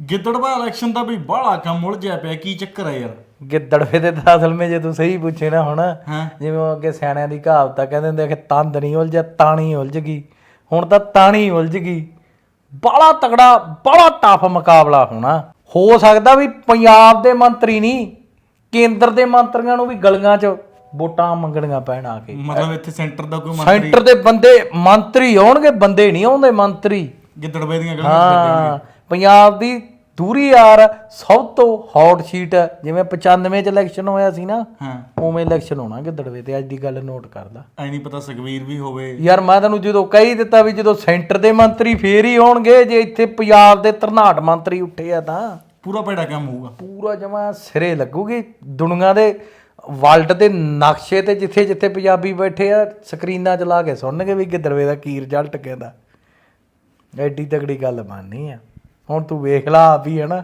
ਗਿੱਦੜਵਾ election ਦਾ ਵੀ ਬਾਹਲਾ ਕੰਮ ਉਲਝਿਆ ਪਿਆ ਕੀ ਚੱਕਰ ਹੈ ਯਾਰ? ਗਿੱਦੜਵੇ ਦੇ ਤਾਂ ਅਸਲ ਵਿੱਚ ਜੇ ਤੂੰ ਸਹੀ ਪੁੱਛੇ ਨਾ ਹੁਣ ਹਾਂ। ਜਿਵੇਂ ਉਹ ਅੱਗੇ ਸਿਆਣਿਆਂ ਦੀ ਕਹਾਵਤ ਆ ਕਹਿੰਦੇ ਹੁੰਦੇ ਆ ਕਿ ਤੰਦ ਨਹੀਂ ਉਲਝਿਆ ਤਾਣੀ ਉਲਝ ਗਈ। ਹੁਣ ਤਾਂ ਤਾਣੀ ਉਲਝ ਗਈ। ਬੜਾ ਤਗੜਾ ਬੜਾ ਟਫ ਮੁਕਾਬਲਾ ਹੋਣਾ। ਹੋ ਸਕਦਾ ਵੀ ਪੰਜਾਬ ਦੇ ਮੰਤਰੀ ਨਹੀਂ ਕੇਂਦਰ ਦੇ ਮੰਤਰੀਆਂ ਨੂੰ ਵੀ ਗਲੀਆਂ 'ਚ ਵੋਟਾਂ ਮੰਗਣੀਆਂ ਪੈਣ ਆ ਕੇ। ਮਤਲਬ ਇੱਥੇ ਸੈਂਟਰ ਦਾ ਕੋਈ ਮੰਤਰੀ ਸੈਂਟਰ ਦੇ ਬੰਦੇ ਮੰਤਰੀ ਆਉਣਗੇ ਬੰਦੇ ਨਹੀਂ ਆਉਂਦੇ ਮੰਤਰੀ। ਗਿੱਦੜਵੇ ਦੀਆਂ ਗੱਲਾਂ ਹਾਂ ਪੰਜਾਬ ਦੀ ਦੂਰੀ ਯਾਰ ਸਭ ਤੋਂ ਹੌਟ ਸ਼ੀਟ ਜਿਵੇਂ 95 ਚ ਇਲੈਕਸ਼ਨ ਹੋਇਆ ਸੀ ਨਾ ਹਾਂ। ਉਵੇਂ ਇਲੈਕਸ਼ਨ ਹੋਣਾ ਗਿੱਦੜਵੇ ਤੇ ਅੱਜ ਦੀ ਗੱਲ ਨੋਟ ਕਰਦਾ। ਐ ਨਹੀਂ ਪਤਾ ਸੁਖਵੀਰ ਵੀ ਹੋਵੇ। ਯਾਰ ਮੈਂ ਤੈਨੂੰ ਜਦੋਂ ਕਹੀ ਦਿੱਤਾ ਵੀ ਜਦੋਂ ਸੈਂਟਰ ਦੇ ਮੰਤਰੀ ਫੇਰ ਹੀ ਹੋਣਗੇ ਜੇ ਇੱਥੇ ਪੰਜਾਬ ਦੇ ਧਰਨਾਟ ਮੰਤਰੀ ਉੱਠੇ ਆ ਤਾਂ। ਪੂਰਾ ਭੈੜਾ ਕੰਮ ਹੋਊਗਾ। ਪੂਰਾ ਜਮਾ ਸਿਰੇ ਲੱਗੂਗੀ। ਦੁਨੀਆ ਦੇ ਵਰਲਡ ਦੇ ਨਕਸ਼ੇ ਤੇ ਜਿੱਥੇ ਜਿੱਥੇ ਪੰਜਾਬੀ ਬੈਠੇ ਆ ਸਕਰੀਨਾਂ 'ਚ ਲਾ ਕੇ ਸੁਣਨਗੇ ਵੀ ਗਿੱਦੜਵੇ ਦਾ ਕੀ ਰਿਜ਼ਲਟ ਕਹਿੰਦਾ। ਐਡੀ ਤਗੜੀ ਗੱਲ ਬਣਨੀ ਆ। ਹੁਣ ਤੂੰ ਵੇਖ ਲਾ ਆਪ ਹੀ ਹੈ ਨਾ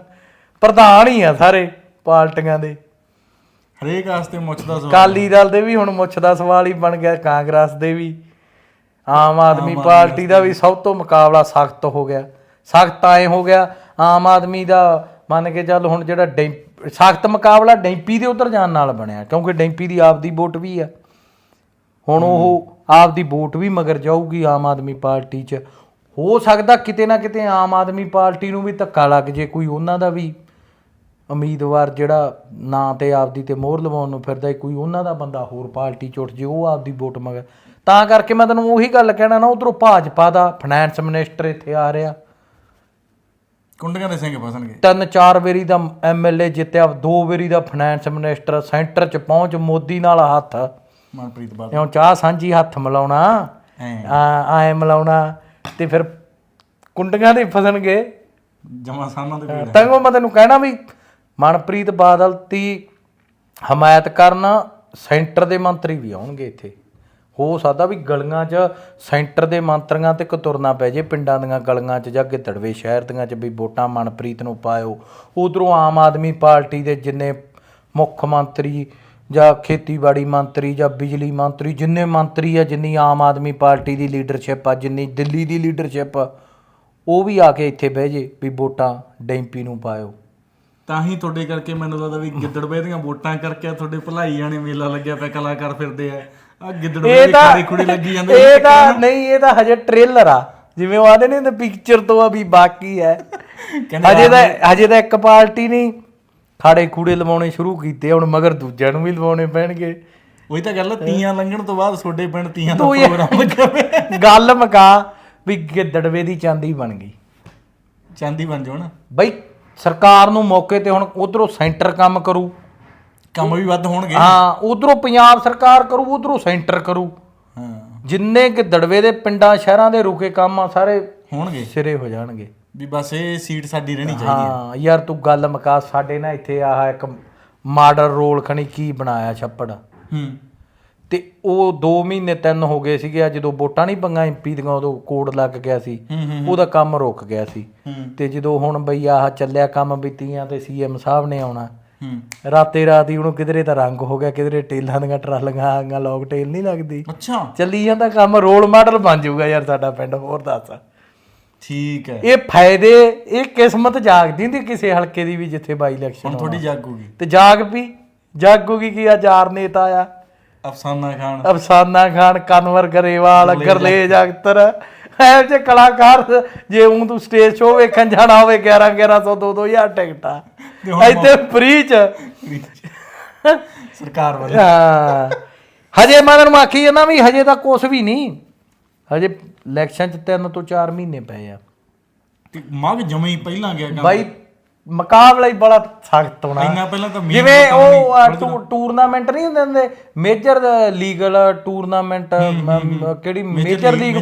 ਪ੍ਰਧਾਨ ਹੀ ਆ ਸਾਰੇ ਪਾਰਟੀਆਂ ਦੇ। ਹਰੇਕ ਆਸਤੇ ਮੁੱਛਦਾ ਸਵਾਲ ਕਾਲੀ ਦਲ ਦੇ ਵੀ ਹੁਣ ਮੁੱਛ ਦਾ ਸਵਾਲ ਹੀ ਬਣ ਗਿਆ ਕਾਂਗਰਸ ਦੇ ਵੀ। ਆਮ ਆਦਮੀ ਪਾਰਟੀ ਦਾ ਵੀ ਸਭ ਤੋਂ ਮੁਕਾਬਲਾ ਸਖਤ ਹੋ ਗਿਆ। ਸਖਤ ਐ ਹੋ ਗਿਆ ਆਮ ਆਦਮੀ ਦਾ ਮੰਨ ਕੇ ਚੱਲ ਹੁਣ ਜਿਹੜਾ ਸਖਤ ਮੁਕਾਬਲਾ ਡੈਂਪੀ ਦੇ ਉਧਰ ਜਾਣ ਨਾਲ ਬਣਿਆ ਕਿਉਂਕਿ ਡੈਂਪੀ ਦੀ ਆਪਦੀ ਵੋਟ ਵੀ ਆ। ਹੁਣ ਉਹ ਆਪਦੀ ਵੋਟ ਵੀ ਮਗਰ ਜਾਊਗੀ ਆਮ ਆਦਮੀ ਪਾਰਟੀ 'ਚ। ਹੋ ਸਕਦਾ ਕਿਤੇ ਨਾ ਕਿਤੇ ਆਮ ਆਦਮੀ ਪਾਰਟੀ ਨੂੰ ਵੀ ਧੱਕਾ ਲੱਗ ਜੇ ਕੋਈ ਉਹਨਾਂ ਦਾ ਵੀ ਉਮੀਦਵਾਰ ਜਿਹੜਾ ਨਾਂ ਤੇ ਆਪਦੀ ਤੇ ਮੋਹਰ ਲਵਾਉਣ ਨੂੰ ਫਿਰਦਾ ਕੋਈ ਉਹਨਾਂ ਦਾ ਬੰਦਾ ਹੋਰ ਪਾਰਟੀ ਚ ਉੱਠ ਜੇ ਉਹ ਆਪਦੀ ਵੋਟ ਮਗਰ ਤਾਂ ਕਰਕੇ ਮੈਂ ਤੈਨੂੰ ਉਹੀ ਗੱਲ ਕਹਿਣਾ ਨਾ ਉਧਰੋਂ ਭਾਜਪਾ ਦਾ ਫਾਈਨੈਂਸ ਮਿਨਿਸਟਰ ਇੱਥੇ ਆ ਰਿਹਾ। ਕੁੰਡੀਆਂ ਦੇ ਸਿੰਘ ਫਸਣਗੇ। ਤਿੰਨ ਚਾਰ ਵਾਰੀ ਦਾ ਐਮਐਲਏ ਜਿੱਤਿਆ ਦੋ ਵਾਰੀ ਦਾ ਫਾਈਨੈਂਸ ਮਿਨਿਸਟਰ ਸੈਂਟਰ ਚ ਪਹੁੰਚ ਮੋਦੀ ਨਾਲ ਹੱਥ। ਮਨਪ੍ਰੀਤ ਬਾਦ ਇਉਂ ਚਾਹ ਸਾਂਝੀ ਹੱਥ ਮਿਲਾਉਣਾ ਐ। ਆ ਐ ਮਿਲਾਉਣਾ। ਤੇ ਫਿਰ ਕੁੰਡੀਆਂ ਦੇ ਫਸਣਗੇ। ਜਮਾ ਸਾਨਾਂ ਦੇ ਭੀੜ ਤਾਂ ਉਹ ਮੈਂ ਤੈਨੂੰ ਕਹਿਣਾ ਵੀ ਮਨਪ੍ਰੀਤ ਬਾਦਲ ਦੀ ਹਮਾਇਤ ਕਰਨ ਸੈਂਟਰ ਦੇ ਮੰਤਰੀ ਵੀ ਆਉਣਗੇ ਇੱਥੇ। ਹੋ ਸਕਦਾ ਵੀ ਗਲੀਆਂ 'ਚ ਸੈਂਟਰ ਦੇ ਮੰਤਰੀਆਂ ਤੇ ਕਤੁਰਨਾ ਪੈ ਜੇ ਪਿੰਡਾਂ ਦੀਆਂ ਗਲੀਆਂ 'ਚ ਜਾਂ ਗਿੱਦੜਵੇ ਸ਼ਹਿਰ ਦੀਆਂ 'ਚ ਵੀ ਵੋਟਾਂ ਮਨਪ੍ਰੀਤ ਨੂੰ ਪਾਇਓ। ਉਧਰੋਂ ਆਮ ਆਦਮੀ ਪਾਰਟੀ ਦੇ ਜਿੰਨੇ ਮੁੱਖ ਮੰਤਰੀ ਜਾਂ ਖੇਤੀਬਾੜੀ ਮੰਤਰੀ ਜਾਂ ਬਿਜਲੀ ਮੰਤਰੀ ਜਿੰਨੇ ਮੰਤਰੀ ਆ ਜਿੰਨੀ ਆਮ ਆਦਮੀ ਪਾਰਟੀ ਦੀ ਲੀਡਰਸ਼ਿਪ ਆ ਜਿੰਨੀ ਦਿੱਲੀ ਦੀ ਲੀਡਰਸ਼ਿਪ ਆ ਉਹ ਵੀ ਆ ਕੇ ਇੱਥੇ ਬਹਿ ਜੇ ਵੀ ਵੋਟਾਂ ਡੈਂਪੀ ਨੂੰ ਪਾਇਓ। ਤਾਂ ਹੀ ਤੁਹਾਡੇ ਕਰਕੇ ਮੈਨੂੰ ਲੱਗਦਾ ਵੀ ਗਿੱਦੜਵੇ ਦੀਆਂ ਵੋਟਾਂ ਕਰਕੇ ਤੁਹਾਡੇ ਭਲਾਈ ਜਾਣੇ ਮੇਲਾ ਲੱਗਿਆ ਪਿਆ ਕਲਾਕਾਰ ਫਿਰਦੇ ਆ। ਆ ਗਿੱਦੜਵੇ ਦੀ ਖਾਰੀ ਖੁੜੀ ਲੱਗੀ ਜਾਂਦੇ ਇਹ ਤਾਂ ਨਹੀਂ ਇਹ ਤਾਂ ਹਜੇ ਟ੍ਰੇਲਰ ਆ। ਜਿਵੇਂ ਉਹ ਆਦੇ ਨੇ ਤੇ ਪਿਕਚਰ ਤੋਂ ਆ ਵੀ ਬਾਕੀ ਹੈ। ਹਜੇ ਤਾਂ ਹਜੇ ਤਾਂ ਇੱਕ ਪਾਰਟੀ ਨਹੀਂ ਖਾੜੇ ਖੂੜੇ ਲਵਾਉਣੇ ਸ਼ੁਰੂ ਕੀਤੇ ਹੁਣ ਮਗਰ ਦੂਜਿਆਂ ਨੂੰ ਵੀ ਲਵਾਉਣੇ ਪੈਣਗੇ। ਉਹੀ ਤਾਂ ਗੱਲ ਆ, ਤੀਆਂ ਲੰਘਣ ਤੋਂ ਬਾਅਦ ਤੁਹਾਡੇ ਪਿੰਡ ਤੀਆਂ ਦਾ ਤੂੰ ਪ੍ਰੋਗਰਾਮ। ਗੱਲ ਮਕਾ ਵੀ ਗਿੱਦੜਵੇ ਦੀ ਚਾਂਦੀ ਬਣ ਗਈ। ਚਾਂਦੀ ਬਣ ਜਾਓ ਨਾ। ਬਈ ਸਰਕਾਰ ਨੂੰ ਮੌਕੇ ਤੇ ਹੁਣ ਉਧਰੋਂ ਸੈਂਟਰ ਕੰਮ ਕਰੂ। ਕੰਮ ਵੀ ਵੱਧ ਹੋਣਗੇ। ਹਾਂ ਉਧਰੋਂ ਪੰਜਾਬ ਸਰਕਾਰ ਕਰੂ ਉਧਰੋਂ ਸੈਂਟਰ ਕਰੂ। ਹਾਂ। ਜਿੰਨੇ ਗਿੱਦੜਵੇ ਦੇ ਪਿੰਡਾਂ ਸ਼ਹਿਰਾਂ ਦੇ ਰੁਕੇ ਕੰਮ ਆ ਸਾਰੇ ਹੋਣਗੇ। ਸਿਰੇ ਹੋ ਜਾਣਗੇ। ਵੀ ਬਸ ਇਹ ਸੀਟ ਸਾਡੀ ਰਹਿਣੀ ਚਾਹੀਦੀ ਹਾਂ। ਯਾਰ ਤੂੰ ਗੱਲ ਮਕਾ ਸਾਡੇ ਨਾ ਇੱਥੇ ਆਹ ਇੱਕ ਮਾਡਲ ਰੋਲ ਖਣੀ ਕੀ ਬਣਾਇਆ ਛੱਪੜ? ਹੂੰ। ਤੇ ਉਹ 2 ਮਹੀਨੇ ਤਿੰਨ ਹੋ ਗਏ ਸੀਗੇ ਆ ਜਦੋਂ ਵੋਟਾਂ ਨਹੀਂ ਪੰਗਾ ਐਮਪੀ ਦੀਆਂ ਉਦੋਂ ਕੋਡ ਲੱਗ ਗਿਆ ਸੀ। ਹੂੰ ਹੂੰ ਉਹਦਾ ਕੰਮ ਰੁਕ ਗਿਆ ਸੀ। ਹੂੰ। ਤੇ ਜਦੋਂ ਹੁਣ ਬਈ ਆਹ ਚੱਲਿਆ ਕੰਮ ਬੀਤੀਆਂ ਤੇ ਸੀਐਮ ਸਾਹਿਬ ਨੇ ਆਉਣਾ। ਹੂੰ। ਰਾਤੇ ਰਾਤ ਹੀ ਉਹਨੂੰ ਕਿਧਰੇ ਤਾਂ ਰੰਗ ਹੋ ਗਿਆ ਕਿਧਰੇ ਟੇਲਾਂ ਦੀਆਂ ਟਰਾਲੀਆਂ ਆ ਗਈਆਂ ਲੌਕ ਟੇਲ ਨਹੀਂ ਲੱਗਦੀ। ਅੱਛਾ। ਚੱਲੀ ਜਾਂਦਾ ਕੰਮ ਰੋਲ ਮਾਡਲ ਬਣ ਜਾਊਗਾ ਯਾਰ ਸਾਡਾ ਪਿੰਡ ਹੋਰ ਦੱਸ। ਠੀਕ ਹੈ। ਇਹ ਫਾਇਦੇ ਇਹ ਕਿਸਮਤ ਜਾਗਦੀ ਹੁੰਦੀ ਕਿਸੇ ਹਲਕੇ ਦੀ ਵੀ ਜਿੱਥੇ ਬਾਈ ਇਲੈਕਸ਼ਨ ਹੁਣ ਥੋੜੀ ਜਾਗੂਗੀ। ਤੇ ਜਾਗ ਪੀ ਜਾਗੂਗੀ ਕੀ ਆ ਚਾਰ ਨੇਤਾ ਆ? ਅਫਸਾਨਾ ਖਾਨ। ਅਫਸਾਨਾ ਖਾਨ ਕਨਵਰ ਗਰੇਵਾਲ ਗਰਲੇਜ ਅਖਤਰ। ਐ ਜੇ ਕਲਾਕਾਰ ਜੇ ਉਹ ਤੂੰ ਸਟੇਜ ਸ਼ੋਅ ਵੇਖਣ ਜਾਣਾ ਹੋਵੇ 11 1100 2 2000 ਟਿਕਟਾਂ। ਇੱਥੇ ਫ੍ਰੀ ਚ। ਸਰਕਾਰ ਵੱਲ। ਹਾਂ। ਹਜੇ ਮੈਂ ਤੈਨੂੰ ਆਖੀ ਜਾਂਦਾ ਵੀ ਹਜੇ ਤਾਂ ਕੁਛ ਵੀ ਨਹੀਂ। ਹਜੇ ਇਲੈਕਸ਼ਨ ਚ ਤਿੰਨ ਤੋਂ 4 ਮਹੀਨੇ ਪਏ ਆ। ਤੇ ਮਗ ਜਮੇ ਹੀ ਪਹਿਲਾਂ ਗਿਆ ਕੰਮ। ਬਾਈ ਮੁਕਾਬਲਾ ਹੀ ਬੜਾ ਸਖਤ ਹੋਣਾ। ਇੰਨਾ ਪਹਿਲਾਂ ਤਾਂ ਮੀਂਹ ਜਿਵੇਂ ਉਹ ਟੂਰਨਾਮੈਂਟ ਨਹੀਂ ਹੁੰਦੇ ਹੁੰਦੇ? ਮੇਜਰ ਲੀਗਲ ਟੂਰਨਾਮੈਂਟ ਕਿਹੜੀ ਮੇਜਰ ਲੀਗ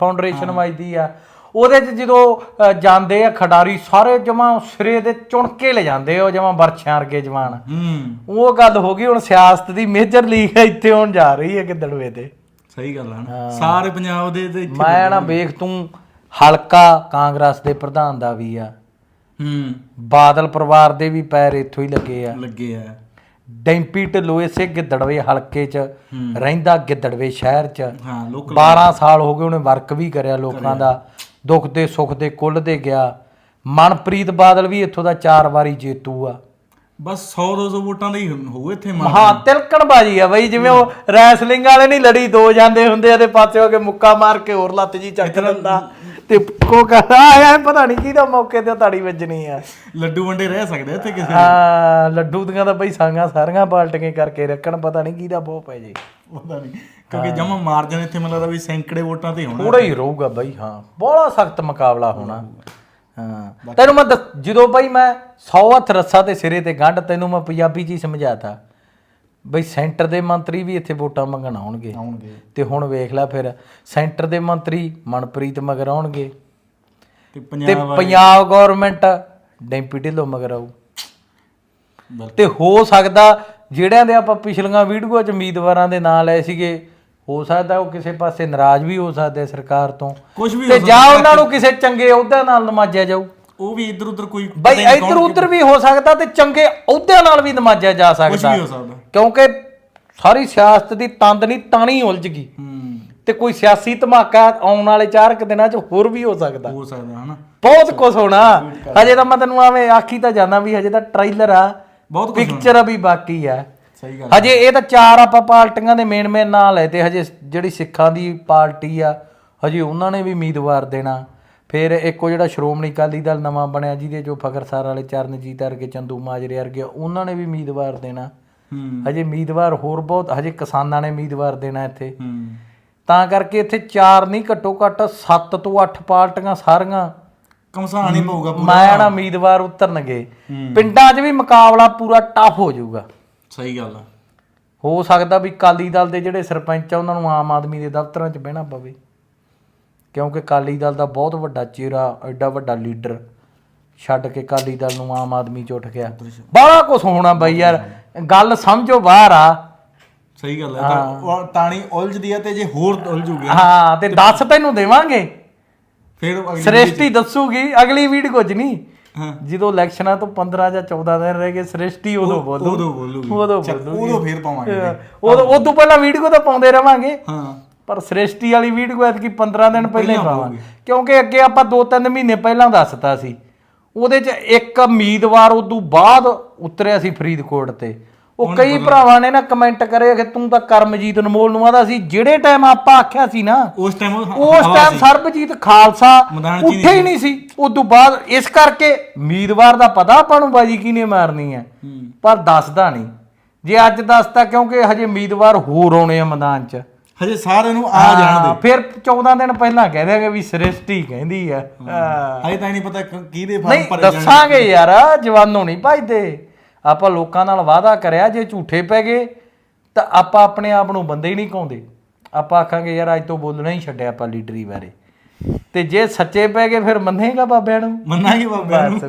ਫਾਊਂਡੇਸ਼ਨ ਵੱਜਦੀ ਆ। ਉਹਦੇ ਚ ਜਦੋਂ ਜਾਂਦੇ ਆ ਖਿਡਾਰੀ ਸਾਰੇ ਜਮਾ ਸਿਰੇ ਦੇ ਚੁਣ ਕੇ ਲੈ ਜਾਂਦੇ ਆ ਜਮਾ ਵਰਛਿਆਂ ਵਰਗੇ ਜਵਾਨ। ਹੂੰ। ਉਹ ਗੱਲ ਹੋ ਗਈ ਹੁਣ ਸਿਆਸਤ ਦੀ ਮੇਜਰ ਲੀਗ ਇੱਥੇ ਹੁਣ ਜਾ ਰਹੀ ਹੈ ਕਿਦੜਵੇ ਤੇ ਸਹੀ ਗੱਲ ਆ ਨਾ। ਸਾਰੇ ਪੰਜਾਬ ਦੇ ਤੇ ਇੱਥੇ ਮੈਂ ਨਾ ਵੇਖ ਤੂੰ ਹਲਕਾ ਕਾਂਗਰਸ ਦੇ ਪ੍ਰਧਾਨ ਦਾ ਵੀ ਆ। ਹੂੰ। ਬਾਦਲ ਪਰਿਵਾਰ ਦੇ ਵੀ ਪੈਰ ਇੱਥੋਂ ਹੀ ਲੱਗੇ ਆ। ਲੱਗੇ ਆ। ਡੈਂਪੀ ਢਿੱਲੋਂ ਇਸੇ ਗਿੱਦੜਵੇ ਹਲਕੇ 'ਚ ਰਹਿੰਦਾ ਗਿੱਦੜਵੇ ਸ਼ਹਿਰ 'ਚ। ਹਾਂ ਲੋਕਲ 12 ਸਾਲ ਹੋ ਗਏ ਉਹਨੇ ਵਰਕ ਵੀ ਕਰਿਆ ਲੋਕਾਂ ਦਾ। ਦੁੱਖ ਦੇ ਸੁੱਖ ਦੇ ਕੁੱਲ ਦੇ ਗਿਆ। ਮਨਪ੍ਰੀਤ ਬਾਦਲ ਵੀ ਇੱਥੋਂ ਦਾ ਚਾਰ ਵਾਰੀ ਜੇਤੂ ਆ। ਬਸ 100 200 ਵੋਟਾਂ ਦਾ ਹੀ ਹੋਊ ਇੱਥੇ ਮਨ ਹਾਂ ਤਿਲਕਣ ਬਾਜੀ ਆ ਬਈ ਜਿਵੇਂ ਉਹ ਰੈਸਲਿੰਗ ਵਾਲੇ ਨਹੀਂ ਲੜੀ ਦੋ ਜਾਂਦੇ ਹੁੰਦੇ ਆ ਤੇ ਪਾਸੇ ਹੋ ਕੇ ਮੁੱਕਾ ਮਾਰ ਕੇ ਹੋਰ ਲੱਤ ਜੀ ਚੱਕ ਦਿੰਦਾ। ਤੇ ਕੋ ਕਹਦਾ ਆ ਪਤਾ ਨਹੀਂ ਕਿਹਦਾ ਮੌਕੇ ਤੇ ਤਾੜੀ ਵੱਜਣੀ ਆ। ਲੱਡੂ ਵੰਡੇ ਰਹਿ ਸਕਦੇ ਇੱਥੇ ਕਿਸੇ ਆ ਲੱਡੂ ਦੀਆਂ ਤਾਂ ਬਈ ਸਾਂਗਾ ਸਾਰੀਆਂ ਪਾਲਟੀਆਂ ਕਰਕੇ ਰੱਖਣ ਪਤਾ ਨਹੀਂ ਕਿਹਦਾ ਬੋਹ ਪੈ ਜੇ। ਪਤਾ ਨਹੀਂ ਕਿਉਂਕਿ ਜਮਾ ਮਾਰਜਨ ਇੱਥੇ ਮੈਨੂੰ ਲੱਗਦਾ ਵੀ ਸੈਂਕੜੇ ਵੋਟਾਂ ਤੇ ਹੋਣਾ ਥੋੜਾ ਹੀ ਰਹੂਗਾ ਬਈ ਹਾਂ। ਬੜਾ ਸਖਤ ਮੁਕਾਬਲਾ ਹੋਣਾ। ਹਾਂ। ਤੈਨੂੰ ਮੈਂ ਦੱਸ- ਜਦੋਂ ਬਈ ਮੈਂ 100 ਹੱਥ ਰੱਸਾ ਤੇ ਸਿਰੇ ਤੇ ਗੰਢ ਤੈਨੂੰ ਮੈਂ ਪੰਜਾਬੀ ਚ ਹੀ ਸਮਝਾਤਾ। ਬਈ ਸੈਂਟਰ ਦੇ ਮੰਤਰੀ ਵੀ ਇੱਥੇ ਵੋਟਾਂ ਮੰਗਣ ਆਉਣਗੇ। ਆਉਣਗੇ। ਤੇ ਹੁਣ ਵੇਖ ਲੈ ਫਿਰ ਸੈਂਟਰ ਦੇ ਮੰਤਰੀ ਮਨਪ੍ਰੀਤ ਮਗਰ ਆਉਣਗੇ। ਤੇ ਤੇ ਪੰਜਾਬ ਪੰਜਾਬ ਗਵਰਨਮੈਂਟ ਡੈਂਪੀ ਢਿੱਲੋਂ ਮਗਰ ਆਊ। ਬਿਲਕੁਲ। ਤੇ ਹੋ ਸਕਦਾ ਜਿਹੜਿਆਂ ਦੇ ਆਪਾਂ ਪਿਛਲੀਆਂ ਵੀਡੀਓ 'ਚ ਉਮੀਦਵਾਰਾਂ ਦੇ ਨਾਂ ਲਏ ਸੀਗੇ ਹੋ ਸਕਦਾ ਉਹ ਕਿਸੇ ਪਾਸੇ ਨਾਰਾਜ਼ ਵੀ ਹੋ ਸਕਦੇ ਸਰਕਾਰ ਤੋਂ। ਕੁਝ ਵੀ ਤੇ ਜਾਂ ਉਹਨਾਂ ਨੂੰ ਕਿਸੇ ਚੰਗੇ ਅਹੁਦਿਆਂ ਨਾਲ ਨਮਾਜਿਆ ਜਾਊ। ਉਹ ਵੀ ਇੱਧਰ ਉੱਧਰ ਕੋਈ ਬਈ ਇੱਧਰ ਉੱਧਰ ਵੀ ਹੋ ਸਕਦਾ ਤੇ ਚੰਗੇ ਅਹੁਦਿਆਂ ਨਾਲ ਵੀ ਨਮਾਜਿਆ ਜਾ ਕੁਝ ਸਕਦਾ। ਵੀ ਹੋ ਸਕਦਾ। ਕਿਉਂਕਿ ਸਾਰੀ ਸਿਆਸਤ ਦੀ ਤੰਦ ਨਹੀਂ ਤਾਣੀ ਉਲਝ ਗਈ। ਹੂੰ। ਤੇ ਕੋਈ ਸਿਆਸੀ ਧਮਾਕਾ ਆਉਣ ਵਾਲੇ 4 ਕੁ ਦਿਨਾਂ 'ਚ ਹੋਰ ਵੀ ਹੋ ਸਕਦਾ। ਹੋ ਸਕਦਾ ਹਨਾ? ਬਹੁਤ ਕੁਝ ਹੋਣਾ। ਹਜੇ ਤਾਂ ਮੈਂ ਤੈਨੂੰ ਆਵੇਂ ਆਖੀ ਤਾਂ ਜਾਣਾ ਵੀ ਹਜੇ ਤਾਂ ਟ੍ਰੇਲਰ ਆ ਬਹੁਤ ਕੁਝ ਪਿਕਚਰ ਵੀ ਬਾਕੀ ਆ। ਸਹੀ ਗੱਲ ਹਜੇ ਇਹ ਤਾਂ ਚਾਰ ਆਪਾਂ ਪਾਰਟੀਆਂ ਦੇ ਮੇਨ ਮੇਨ ਨਾਂ ਤੇ ਹਜੇ ਜਿਹੜੀ ਸਿੱਖਾਂ ਦੀ ਪਾਰਟੀ ਆ ਹਜੇ ਉਹਨਾਂ ਨੇ ਵੀ ਉਮੀਦਵਾਰ ਦੇਣਾ। ਫਿਰ ਇੱਕ ਜਿਹੜਾ ਸ਼੍ਰੋਮਣੀ ਅਕਾਲੀ ਦਲ ਨਵਾਂ ਬਣਿਆ ਜਿਹਦੇ ਜੋ ਫਖਰਸਾਰ ਵਾਲੇ ਚਰਨਜੀਤ ਵਰਗੇ ਚੰਦੂ ਮਾਜਰੇ ਵਰਗੇ ਉਹਨਾਂ ਨੇ ਵੀ ਉਮੀਦਵਾਰ ਦੇਣਾ। ਹਜੇ ਉਮੀਦਵਾਰ ਹੋਰ ਬਹੁਤ ਹਜੇ ਕਿਸਾਨਾਂ ਨੇ ਉਮੀਦਵਾਰ ਦੇਣਾ ਇੱਥੇ। ਤਾਂ ਕਰਕੇ ਇੱਥੇ ਚਾਰ ਨਹੀਂ ਘੱਟੋ ਘੱਟ 7 ਤੋਂ 8 ਪਾਰਟੀਆਂ ਸਾਰੀਆਂ ਕਮਸਾਨ ਹੀ ਪਊਗਾ ਪੂਰਾ। ਮੈਂ ਨਾ ਉਮੀਦਵਾਰ ਉਤਰਨਗੇ। ਪਿੰਡਾਂ 'ਚ ਵੀ ਮੁਕਾਬਲਾ ਪੂਰਾ ਟਫ ਹੋ ਜਾਊਗਾ। ਸਹੀ ਗੱਲ ਆ। ਹੋ ਸਕਦਾ ਵੀ ਕਾਲੀ ਦਲ ਦੇ ਜਿਹੜੇ ਸਰਪੰਚ ਆ ਉਹਨਾਂ ਨੂੰ ਆਮ ਆਦਮੀ ਦੇ ਦਫ਼ਤਰਾਂ 'ਚ ਬਹਿਣਾ ਪਵੇ। ਕਿਉਂਕਿ ਕਾਲੀ ਦਲ ਦਾ ਬਹੁਤ ਵੱਡਾ ਚਿਹਰਾ ਐਡਾ ਵੱਡਾ ਲੀਡਰ ਛੱਡ ਕੇ ਕਾਲੀ ਦਲ ਨੂੰ ਆਮ ਆਦਮੀ 'ਚ ਉੱਠ ਗਿਆ। ਬੜਾ ਕੁਝ ਹੋਣਾ ਬਈ ਯਾਰ ਗੱਲ ਸਮਝੋ ਬਾਹਰ ਆ। ਸਹੀ ਗੱਲ ਹੈ। ਤਾਂ ਤਾਣੀ ਉਲਝਦੀ ਆ ਤੇ ਜੇ ਹੋਰ ਉਲਝੂਗੀ ਹਾਂ ਤੇ ਦੱਸ ਤੈਨੂੰ ਦੇਵਾਂਗੇ। ਫਿਰ ਸ੍ਰੇਸ਼ਟੀ ਦੱਸੂਗੀ ਅਗਲੀ ਵੀਡੀਓ ਕੁਝ ਨਹੀਂ। ਜਦੋਂ ਇਲੈਕਸ਼ਨਾਂ ਤੋਂ 15 ਜਾਂ 14 ਦਿਨ ਰਹਿ ਗਏ ਸ੍ਰਿਸ਼ਟੀ ਉਦੋਂ ਬੋਲੂ। ਉਦੋਂ ਬੋਲੂਗੀ। ਉਦੋਂ ਬੋਲੂਗੀ। ਉਦੋਂ ਫੇਰ ਪਾਵਾਂਗੇ ਉਦੋਂ ਉਦੋਂ ਪਹਿਲਾਂ ਵੀਡੀਓ ਤਾਂ ਪਾਉਂਦੇ ਰਵਾਂਗੇ। ਹਾਂ। ਪਰ ਸ੍ਰਿਸ਼ਟੀ ਵਾਲੀ ਵੀਡੀਓ ਐਤਕੀ 15 ਦਿਨ ਪਹਿਲਾਂ ਹੀ ਪਾਵਾਂਗੇ। ਕਿਉਂਕਿ ਅੱਗੇ ਆਪਾਂ 2-3 ਮਹੀਨੇ ਪਹਿਲਾਂ ਦੱਸਤਾ ਸੀ। ਉਹਦੇ 'ਚ ਇੱਕ ਉਮੀਦਵਾਰ ਉਦੋਂ ਬਾਅਦ ਉਤਰਿਆ ਸੀ ਫਰੀਦਕੋਟ ਤੇ। ਉਹ ਕਈ ਭਰਾਵਾਂ ਨੇ ਨਾ ਕਮੈਂਟ ਕਰੇ ਕਿ ਤੂੰ ਤਾਂ ਕਰਮਜੀਤ ਅਨਮੋਲ ਨੂੰ ਆਦਾ ਸੀ ਜਿਹੜੇ ਟਾਈਮ ਆਪਾਂ ਆਖਿਆ ਸੀ ਨਾ ਉਸ ਟਾਈਮ ਉਸ ਟਾਈਮ ਸਰਬਜੀਤ ਖਾਲਸਾ ਉੱਠੇ ਹੀ ਨਹੀਂ ਸੀ। ਉਸ ਤੋਂ ਬਾਅਦ ਇਸ ਕਰਕੇ ਉਮੀਦਵਾਰ ਦਾ ਪਤਾ ਆਪਾਂ ਨੂੰ ਬਾਜੀ ਕਿਹਨੇ ਮਾਰਨੀ ਹੈ। ਪਰ ਦੱਸਦਾ ਨਹੀਂ। ਜੇ ਅੱਜ ਦੱਸਤਾ ਕਿਉਂਕਿ ਹਜੇ ਉਮੀਦਵਾਰ ਹੋਰ ਆਉਣੇ ਆ ਮੈਦਾਨ 'ਚ। ਹਜੇ ਸਾਰਿਆਂ ਨੂੰ ਆ ਜਾਣ ਹਾਂ, ਫਿਰ 14 ਦਿਨ ਪਹਿਲਾਂ ਕਹਿ ਦਿਆਂਗੇ ਵੀ ਸ੍ਰਿਸ਼ਟੀ ਕਹਿੰਦੀ ਆ। ਹਜੇ ਤਾਂ ਨਹੀਂ ਪਤਾ ਕ- ਕਿਹਦੇ ਫਾਰਮ ਨਹੀਂ ਭਰੇ ਜਾਣ ਦੱਸਾਂਗੇ ਯਾਰ ਜਵਾਨੋਂ ਨਹੀਂ ਭਜਦੇ। ਆਪਾਂ ਲੋਕਾਂ ਨਾਲ ਵਾਅਦਾ ਕਰਿਆ ਜੇ ਝੂਠੇ ਪੈ ਗਏ ਤਾਂ ਆਪਾਂ ਆਪਣੇ ਆਪ ਨੂੰ ਬੰਦੇ ਹੀ ਨਹੀਂ ਕਹਾਉਂਦੇ। ਆਪਾਂ ਆਖਾਂਗੇ ਯਾਰ ਅੱਜ ਤੋਂ ਬੋਲਣਾ ਹੀ ਛੱਡਿਆ ਆਪਾਂ ਲੀਡਰੀ ਬਾਰੇ। ਤੇ ਜੇ ਸੱਚੇ ਪੈ ਗਏ ਫਿਰ ਮੰਨੇਗਾ ਬਾਬਿਆਂ ਨੂੰ? ਮੰਨਾਂਗੇ ਬਾਬਿਆਂ ਨੂੰ।